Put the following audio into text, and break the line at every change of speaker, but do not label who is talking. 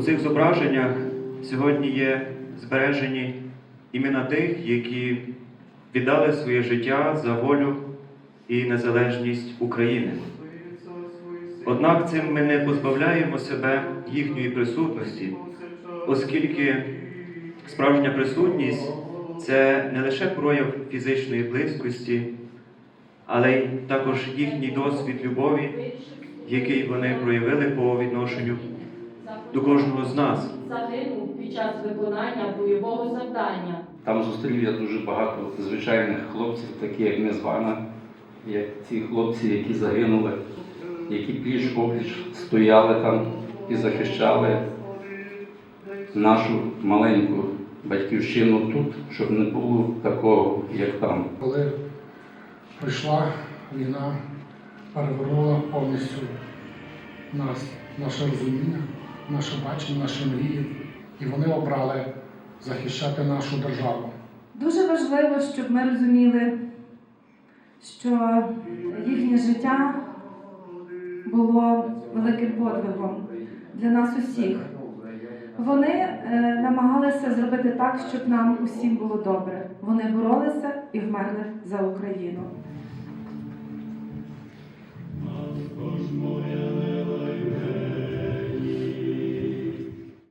У цих зображеннях сьогодні є збережені імена тих, які віддали своє життя за волю і незалежність України. Однак цим ми не позбавляємо себе їхньої присутності, оскільки справжня присутність це не лише прояв фізичної близькості, але й також їхній досвід любові, який вони проявили по відношенню до кожного з нас.
загинув під час виконання бойового завдання.
Там зустрів я дуже багато звичайних хлопців, такі як ми з вами, як ці хлопці, які загинули, які пліч опліч стояли там і захищали нашу маленьку батьківщину тут, щоб не було такого, як там.
Коли прийшла війна, перевернула повністю нас, наше розуміння, наше бачення, наші мрії, і вони обрали захищати нашу державу.
Дуже важливо, щоб ми розуміли, що їхнє життя було великим подвигом для нас усіх. Вони е, намагалися зробити так, щоб нам усім було добре. Вони боролися і вмерли за Україну.